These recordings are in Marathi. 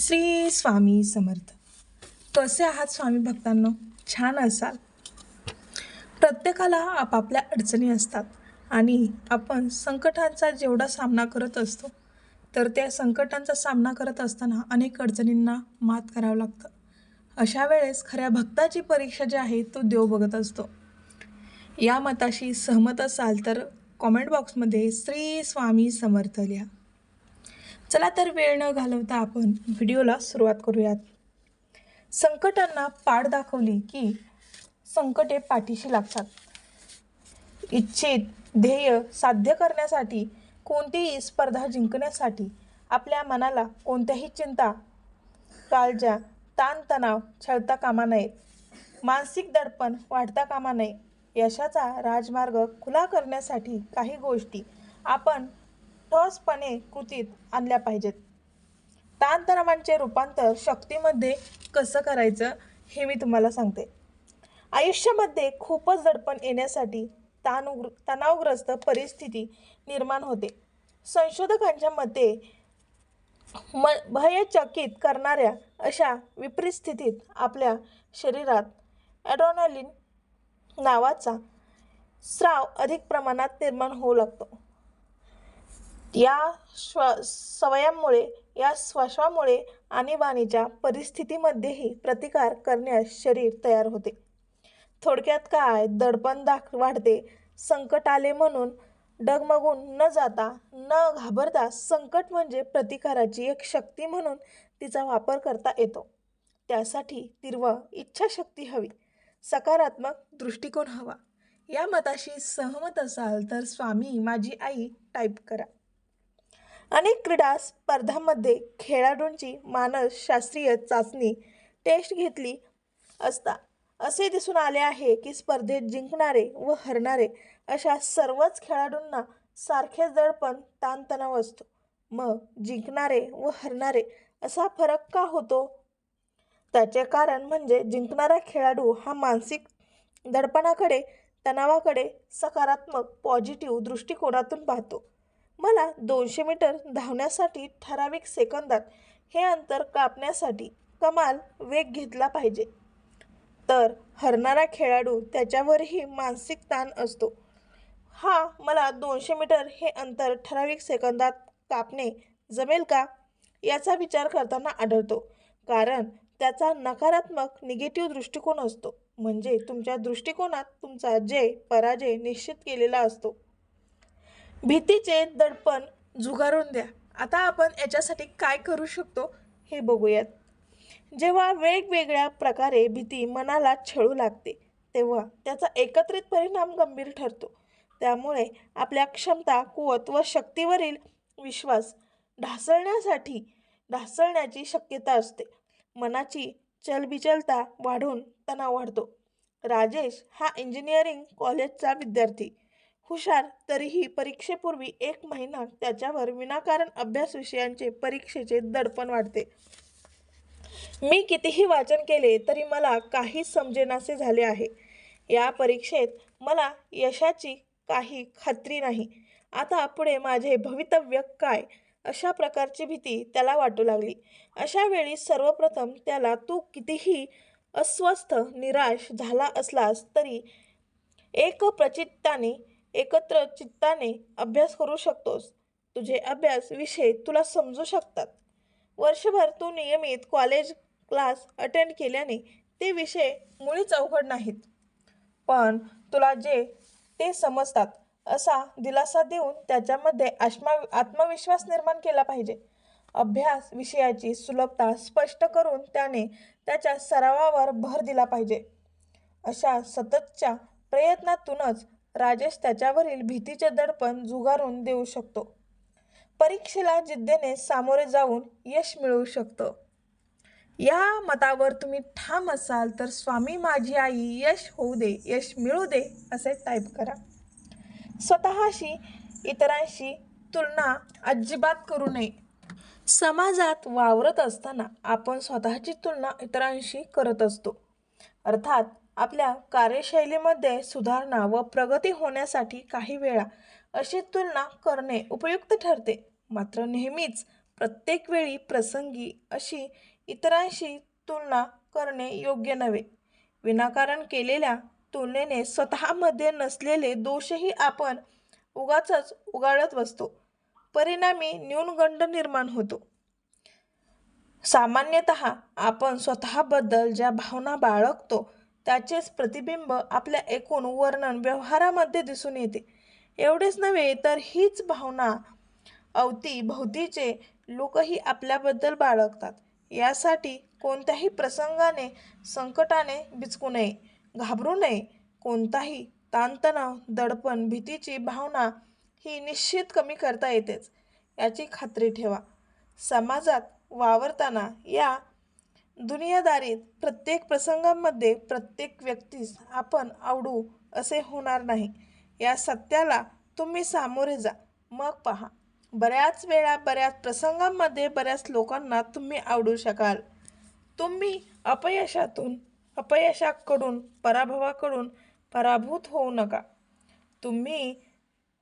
श्री स्वामी समर्थ. कसे आहात स्वामी भक्तांनो? छान असाल? प्रत्येकाला आपापल्या अडचणी असतात आणि आपण संकटांचा जेवढा सामना करत असतो तर त्या संकटांचा सामना करत असताना अनेक अडचणींना मात करावं लागतं. अशा वेळेस खऱ्या भक्ताची परीक्षा जी आहे तो देव बघत असतो. या मताशी सहमत असाल तर कॉमेंट बॉक्समध्ये श्री स्वामी समर्थ लिहा. चला तर वेळ न घालवता आपण व्हिडिओला सुरुवात करूयात. संकटांना पाठ दाखवली की संकटे पाठीशी लागतात. इच्छित ध्येय साध्य करण्यासाठी कोणतीही स्पर्धा जिंकण्यासाठी आपल्या मनाला कोणत्याही चिंता काळजा ताणतणाव छळता कामा नयेत मानसिक दडपण वाढता कामा नये. यशाचा राजमार्ग खुला करण्यासाठी काही गोष्टी आपण ठोसपणे कृतीत आणल्या पाहिजेत. ताणतणावांचे रूपांतर शक्तीमध्ये कसं करायचं हे मी तुम्हाला सांगते. आयुष्यामध्ये खूपच दडपण येण्यासाठी ताण तणावग्रस्त परिस्थिती निर्माण होते. संशोधकांच्या मते म भयचकित करणाऱ्या अशा विपरीत स्थितीत आपल्या शरीरात ॲड्रोनॉलिन नावाचा स्राव अधिक प्रमाणात निर्माण होऊ लागतो. या श्व सवयांमुळे या श्वासामुळे आणीबाणीच्या परिस्थितीमध्येही प्रतिकार करण्यास शरीर तयार होते. थोडक्यात काय? दडपण दाख वाढते. संकट आले म्हणून डगमगून न जाता न घाबरता संकट म्हणजे प्रतिकाराची एक शक्ती म्हणून तिचा वापर करता येतो. त्यासाठी तीव्र इच्छाशक्ती हवी. सकारात्मक दृष्टिकोन हवा. या मताशी सहमत असाल तर स्वामी माझी आई टाईप करा. अनेक क्रीडा स्पर्धांमध्ये खेळाडूंची मानसशास्त्रीय चाचणी टेस्ट घेतली असता. असे दिसून आले आहे की स्पर्धेत जिंकणारे व हरणारे अशा सर्वच खेळाडूंना सारखे दडपण ताणतणाव असतो. मग जिंकणारे व हरणारे असा फरक का होतो? त्याचे कारण म्हणजे जिंकणारा खेळाडू हा मानसिक दडपणाकडे तणावाकडे सकारात्मक पॉझिटिव्ह दृष्टिकोनातून पाहतो. मला दोनशे मीटर धावण्यासाठी ठराविक सेकंदात हे अंतर कापण्यासाठी कमाल वेग घेतला पाहिजे. तर हरणारा खेळाडू त्याच्यावरही मानसिक ताण असतो. हा मला दोनशे मीटर हे अंतर ठराविक सेकंदात कापणे जमेल का? याचा विचार करताना आढळतो. कारण त्याचा नकारात्मक निगेटिव्ह दृष्टिकोन असतो. म्हणजे तुमच्या दृष्टिकोनात तुमचा जय पराजय निश्चित केलेला असतो. भीतीचे दडपण झुगारून द्या. आता आपण याच्यासाठी काय करू शकतो हे बघूयात. जेव्हा वेगवेगळ्या प्रकारे भीती मनाला छळू लागते तेव्हा त्याचा एकत्रित परिणाम गंभीर ठरतो. त्यामुळे आपल्या क्षमता कुवत व शक्तीवरील विश्वास ढासळण्यासाठी ढासळण्याची शक्यता असते. मनाची चलबिचलता वाढून तणाव वाढतो. राजेश हा इंजिनिअरिंग कॉलेजचा विद्यार्थी. हुशार तरीही परीक्षेपूर्वी एक महिना त्याच्यावर विनाकारण अभ्यास विषयांचे परीक्षेचे दडपण वाढते. मी कितीही वाचन केले तरी मला काहीच समजेनासे झाले आहे. या परीक्षेत मला यशाची काही खात्री नाही. आता पुढे माझे भवितव्य काय? अशा प्रकारची भीती त्याला वाटू लागली. अशा वेळी सर्वप्रथम त्याला तू कितीही अस्वस्थ निराश झाला असलास तरी एक प्रचित्ताने एकत्र चित्ताने अभ्यास करू शकतोस. तुझे अभ्यास विषय तुला समजू शकतात. वर्षभर तू नियमित कॉलेज क्लास अटेंड केल्याने ते विषय मुळीच अवघड नाहीत. पण तुला जे ते समजतात असा दिलासा देऊन त्याच्यामध्ये आत्मा आत्मविश्वास निर्माण केला पाहिजे. अभ्यास विषयाची सुलभता स्पष्ट करून त्याने त्याच्या सरावावर भर दिला पाहिजे. अशा सततच्या प्रयत्नातूनच राजेश त्याच्यावरील भीतीचे दडपण झुगारून देऊ शकतो. परीक्षेला जिद्दीने सामोरे जाऊन यश मिळवू शकतं. या मतावर तुम्ही ठाम असाल तर स्वामी माझी आई यश होऊ दे यश मिळू दे असे टाईप करा. स्वतःशी इतरांशी तुलना अजिबात करू नये. समाजात वावरत असताना आपण स्वतःची तुलना इतरांशी करत असतो. अर्थात आपल्या कार्यशैलीमध्ये सुधारणा व प्रगती होण्यासाठी काही वेळा अशी तुलना करणे उपयुक्त ठरते. मात्र नेहमीच प्रत्येक वेळी प्रसंगी अशी इतरांशी तुलना करणे योग्य नव्हे. विनाकारण केलेल्या तुलनेने स्वतःमध्ये नसलेले दोषही आपण उगाचच उगाळत बसतो. परिणामी न्यूनगंड निर्माण होतो. सामान्यतः आपण स्वतःबद्दल ज्या भावना बाळगतो त्याचेच प्रतिबिंब आपल्या एकूण वर्णन व्यवहारामध्ये दिसून येते. एवढेच नव्हे तर हीच भावना अवतीभोवतीचे लोकही आपल्याबद्दल बाळगतात. यासाठी कोणत्याही प्रसंगाने संकटाने बिचकू नये घाबरू नये. कोणताही ताणतणाव दडपण भीतीची भावना ही निश्चित कमी करता येतेच. याची खात्री ठेवा. समाजात वावरताना या दुनियादारीत प्रत्येक प्रसंगामध्ये प्रत्येक व्यक्तीस आपण आवडू असे होणार नाही. या सत्याला तुम्ही सामोरे जा मग पहा. बऱ्याच वेळा बऱ्याच प्रसंगांमध्ये बऱ्याच लोकांना तुम्ही आवडू शकाल. तुम्ही अपयशातून अपयशाकडून पराभवाकडून पराभूत होऊ नका. तुम्ही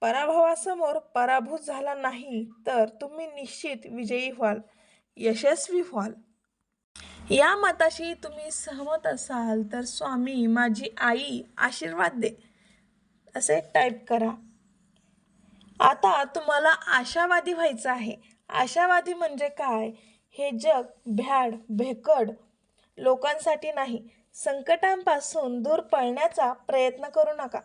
पराभवासमोर पराभूत झाला नाही तर तुम्ही निश्चित विजयी व्हाल यशस्वी व्हाल. या मताशी तुम्ही सहमत असाल तर स्वामी माझी आई आशीर्वाद दे. असे टाईप करा. आता तुम्हाला आशावादी व्हायचं आहे. आशावादी म्हणजे काय? हे जग भ्याड भेकड लोकांसाठी नाही. संकटांपासून दूर पळण्याचा प्रयत्न करू नका.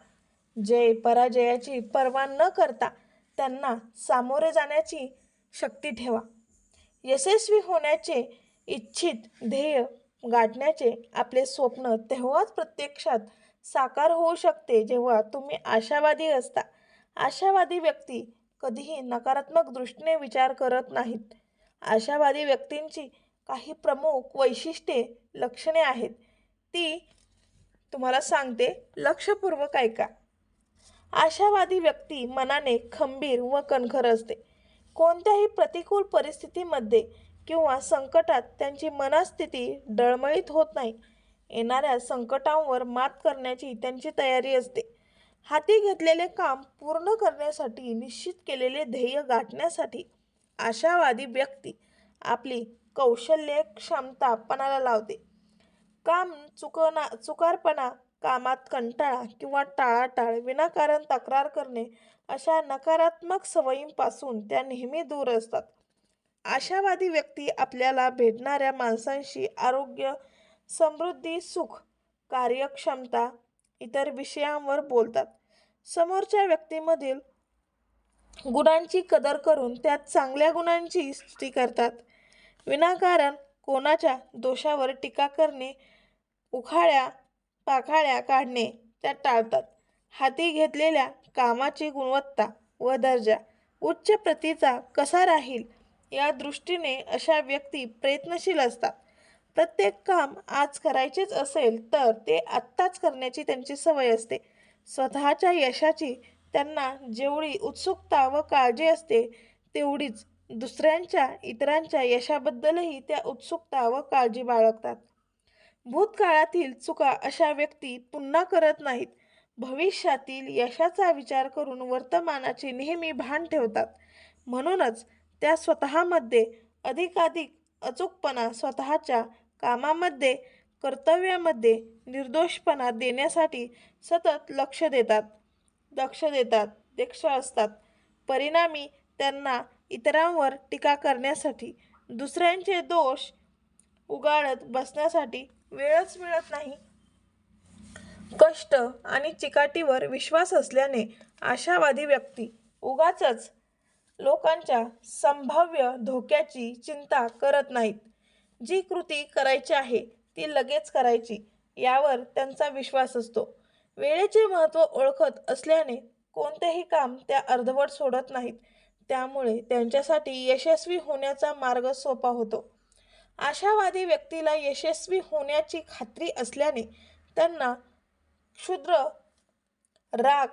जय पराजयाची पर्वा न करता त्यांना सामोरे जाण्याची शक्ती ठेवा. यशस्वी होण्याचे इच्छित ध्येय गाठण्याचे आपले स्वप्न तेव्हाच प्रत्यक्षात साकार होऊ शकते जेव्हा तुम्ही आशावादी असता. आशावादी व्यक्ती कधीही नकारात्मक दृष्टीने विचार करत नाहीत. आशावादी व्यक्तींची काही प्रमुख वैशिष्ट्ये लक्षणे आहेत. ती तुम्हाला सांगते लक्षपूर्वक ऐका. आशावादी व्यक्ती मनाने खंबीर व कणखर असते. कोणत्याही प्रतिकूल परिस्थितीमध्ये किंवा संकटात त्यांची मनस्थिती डळमळीत होत नाही. येणाऱ्या संकटांवर मात करण्याची त्यांची तयारी असते. हाती घेतलेले काम पूर्ण करण्यासाठी निश्चित केलेले ध्येय गाठण्यासाठी आशावादी व्यक्ती आपली कौशल्य क्षमता पणाला लावते. काम चुकना चुकारपणा कामात कंटाळा किंवा टाळाटाळ विनाकारण तक्रार करणे अशा नकारात्मक सवयींपासून त्या नेहमी दूर असतात. आशावादी व्यक्ती आपल्याला भेटणाऱ्या माणसांशी आरोग्य समृद्धी सुख कार्यक्षमता इतर विषयांवर बोलतात. समोरच्या व्यक्तीमधील गुणांची कदर करून त्यात चांगल्या गुणांची स्तुती करतात. विनाकारण कोणाच्या दोषावर टीका करणे उखाळ्या पाखाळ्या काढणे त्या टाळतात. हाती घेतलेल्या कामाची गुणवत्ता व दर्जा उच्च प्रतीचा कसा राहील या दृष्टीने अशा व्यक्ती प्रयत्नशील असतात. प्रत्येक काम आज करायचेच असेल तर ते आत्ताच करण्याची त्यांची सवय असते. स्वतःच्या यशाची त्यांना जेवढी उत्सुकता व काळजी असते तेवढीच दुसऱ्यांच्या इतरांच्या यशाबद्दलही त्या उत्सुकता व काळजी बाळगतात. भूतकाळातील चुका अशा व्यक्ती पुन्हा करत नाहीत. भविष्यातील यशाचा विचार करून वर्तमानाचे नेहमी भान ठेवतात. म्हणूनच त्या स्वतःमध्ये अधिकाधिक अचूकपणा स्वतःच्या कामामध्ये कर्तव्यामध्ये निर्दोषपणा देण्यासाठी सतत लक्ष देतात. लक्ष देतात दक्ष असतात. परिणामी त्यांना इतरांवर टीका करण्यासाठी दुसऱ्यांचे दोष उगाळत बसण्यासाठी वेळच मिळत नाही. कष्ट आणि चिकाटीवर विश्वास असल्याने आशावादी व्यक्ती उगाचच लोकांच्या संभाव्य धोक्याची चिंता करत नाहीत. जी कृती करायची आहे ती लगेच करायची यावर त्यांचा विश्वास असतो. वेळेचे महत्त्व ओळखत असल्याने कोणतेही काम त्या अर्धवट सोडत नाहीत. त्यामुळे त्यांच्यासाठी यशस्वी होण्याचा मार्ग सोपा होतो. आशावादी व्यक्तीला यशस्वी होण्याची खात्री असल्याने त्यांना क्षुद्र राग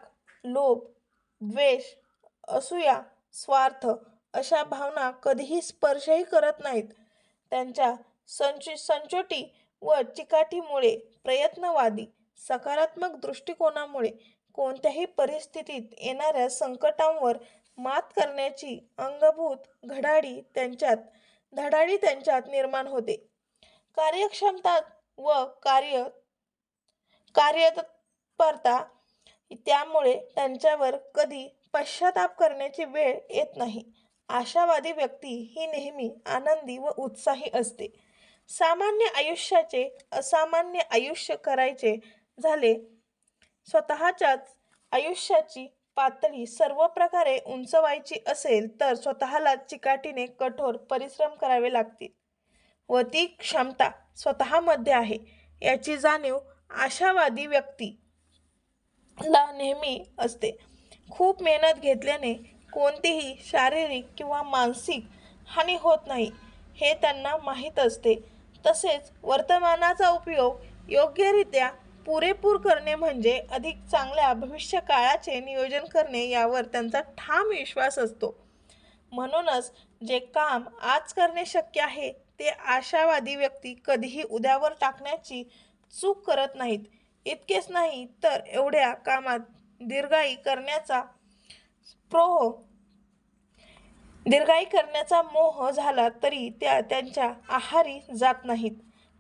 लोभ द्वेष असूया स्वार्थ अशा भावना कधीही स्पर्शही करत नाहीत. त्यांच्या संच संचोटी व चिकाटीमुळे प्रयत्नवादी सकारात्मक दृष्टिकोनामुळे कोणत्याही परिस्थितीत येणाऱ्या संकटांवर मात करण्याची अंगभूत घडाडी त्यांच्यात धडाडी त्यांच्यात निर्माण होते. कार्यक्षमता व कार्य कार्यतत्परता त्यामुळे त्यांच्यावर कधी पश्चाताप करण्याची वेळ येत नाही. आशावादी व्यक्ती ही नेहमी आनंदी व उत्साही असते. सामान्य आयुष्याचे असामान्य आयुष्य करायचे झाले स्वतःच्याच आयुष्याची पातळी सर्व प्रकारे उंचवायची असेल तर स्वतःला चिकाटीने कठोर परिश्रम करावे लागतील. व ती क्षमता स्वतःमध्ये आहे याची जाणीव आशावादी व्यक्ती ला नेहमी असते. खूप मेहनत घेतल्याने कोणतीही शारीरिक किंवा मानसिक हानी होत नाही हे त्यांना माहीत असते. तसेच वर्तमानाचा उपयोग योग्यरित्या पुरेपूर करणे म्हणजे अधिक चांगल्या भविष्य काळाचे नियोजन करणे यावर त्यांचा ठाम विश्वास असतो. म्हणूनच जे काम आज करणे शक्य आहे ते आशावादी व्यक्ती कधीही उद्यावर टाकण्याची चूक करत नाहीत. इतकेच नाही तर एवढ्या कामात दीर्घाई करण्याचा प्रोह दीर्घाई करण्याचा मोह झाला तरी त्या त्यांच्या आहारी जात नाहीत.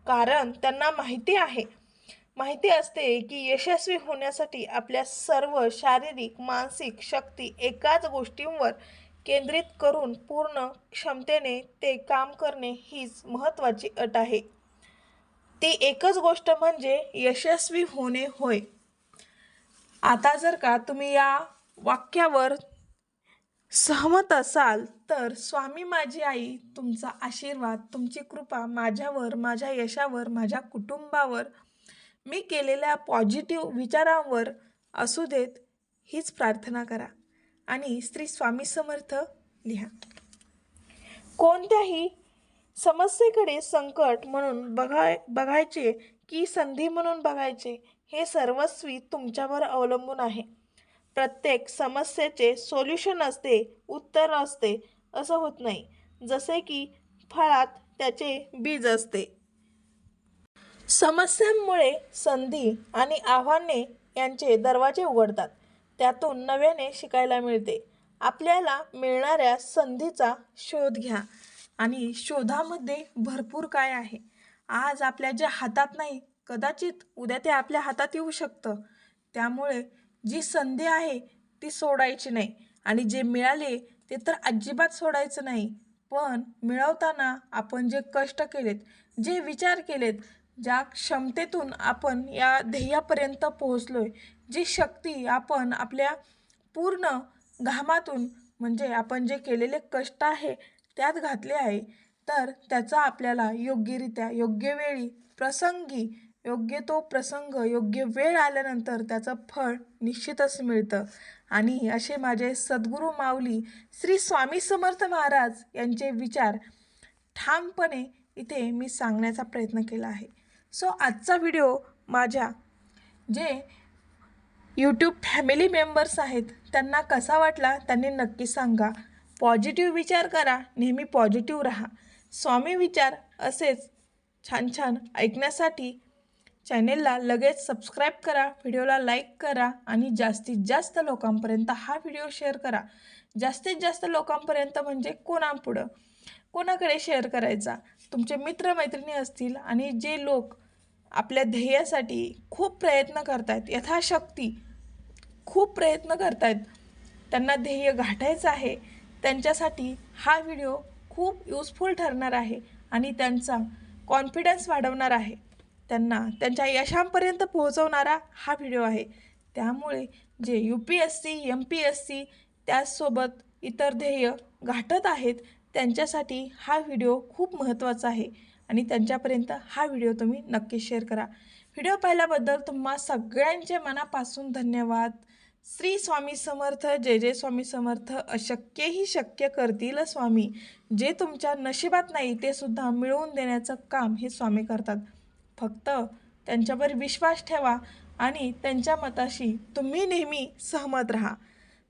कारण त्यांना माहिती आहे. माहिती असते की यशस्वी होण्यासाठी आपल्या सर्व शारीरिक मानसिक शक्ती एकाच गोष्टींवर केंद्रित करून पूर्ण क्षमतेने ते काम करणे हीच महत्त्वाची अट आहे. ती एकच गोष्ट म्हणजे यशस्वी होणे होय. आता जर का तुम्ही या वाक्यावर सहमत असाल तर स्वामी माझी आई तुमचा आशीर्वाद तुमची कृपा माझ्यावर माझ्या यशावर माझ्या कुटुंबावर मी केलेल्या पॉझिटिव्ह विचारांवर असू देत हीच प्रार्थना करा. आणि श्री स्वामी समर्थ लिहा. कोणत्याही समस्येकडे संकट म्हणून बघाय बघायचे की संधी म्हणून बघायचे हे सर्वस्वी तुमच्यावर अवलंबून आहे. प्रत्येक समस्येचे सोल्युशन असते उत्तर असते असं होत नाही. जसे की फळात त्याचे बीज असते. समस्यांमुळे संधी आणि आव्हाने यांचे दरवाजे उघडतात. त्यातून नव्याने शिकायला मिळते. आपल्याला मिळणाऱ्या संधीचा शोध घ्या. आणि शोधामध्ये भरपूर काय आहे? आज आपल्या ज्या हातात नाही कदाचित उद्या ते आपल्या हातात येऊ शकतं. त्यामुळे जी संधी आहे ती सोडायची नाही. आणि जे मिळाले ते तर अजिबात सोडायचं नाही. पण मिळवताना आपण जे कष्ट केलेत जे विचार केलेत ज्या क्षमतेतून आपण या ध्येयापर्यंत पोहोचलो आहे जी शक्ती आपण आपल्या पूर्ण घामातून म्हणजे आपण जे केलेले कष्ट आहे त्यात घातले आहे तर त्याचा आपल्याला योग्यरित्या योग्य वेळी प्रसंगी योग्य तो प्रसंग योग्य वेळ आल्यानंतर त्याचं फळ निश्चितच मिळतं. आणि असे माझे सद्गुरू माऊली श्री स्वामी समर्थ महाराज यांचे विचार ठामपणे इथे मी सांगण्याचा प्रयत्न केला आहे. सो आजचा व्हिडिओ माझ्या जे यूट्यूब फॅमिली मेंबर्स आहेत त्यांना कसा वाटला त्यांनी नक्की सांगा. पॉझिटिव्ह विचार करा नेहमी पॉझिटिव्ह राहा. स्वामी विचार असेच छान छान ऐकण्यासाठी चॅनेलला लगेच सबस्क्राईब करा व्हिडिओला लाईक करा आणि जास्तीत जास्त लोकांपर्यंत हा व्हिडिओ शेअर करा. जास्तीत जास्त लोकांपर्यंत म्हणजे कोणापुढं? कोणाकडे शेअर करायचा? तुमचे मित्रमैत्रिणी असतील आणि जे लोक आपल्या ध्येयासाठी खूप प्रयत्न करत आहेत यथाशक्ती खूप प्रयत्न करत आहेत त्यांना ध्येय गाठायचं आहे. त्यांच्यासाठी हा व्हिडिओ खूप यूजफुल ठरणार आहे आणि त्यांचा कॉन्फिडन्स वाढवणार आहे. त्यांना त्यांच्या यशांपर्यंत पोहोचवणारा हा व्हिडिओ आहे. त्यामुळे जे U P S C M P S C त्याचसोबत इतर ध्येय गाठत आहेत त्यांच्यासाठी हा व्हिडिओ खूप महत्त्वाचा आहे आणि त्यांच्यापर्यंत हा व्हिडिओ तुम्ही नक्की शेअर करा. व्हिडिओ पाहिल्याबद्दल तुम्हा सगळ्यांचे मनापासून धन्यवाद. श्री स्वामी समर्थ जय जय स्वामी समर्थ अशक्यही शक्य करतील स्वामी. जे तुमच्या नशिबात नाही ते सुद्धा मिळवून देण्याचं काम हे स्वामी करतात. फक्त त्यांच्यावर विश्वास ठेवा आणि त्यांच्या मताशी तुम्ही नेहमी सहमत राहा.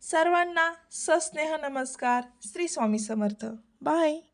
सर्वांना सस्नेह नमस्कार श्री स्वामी समर्थ. बाय.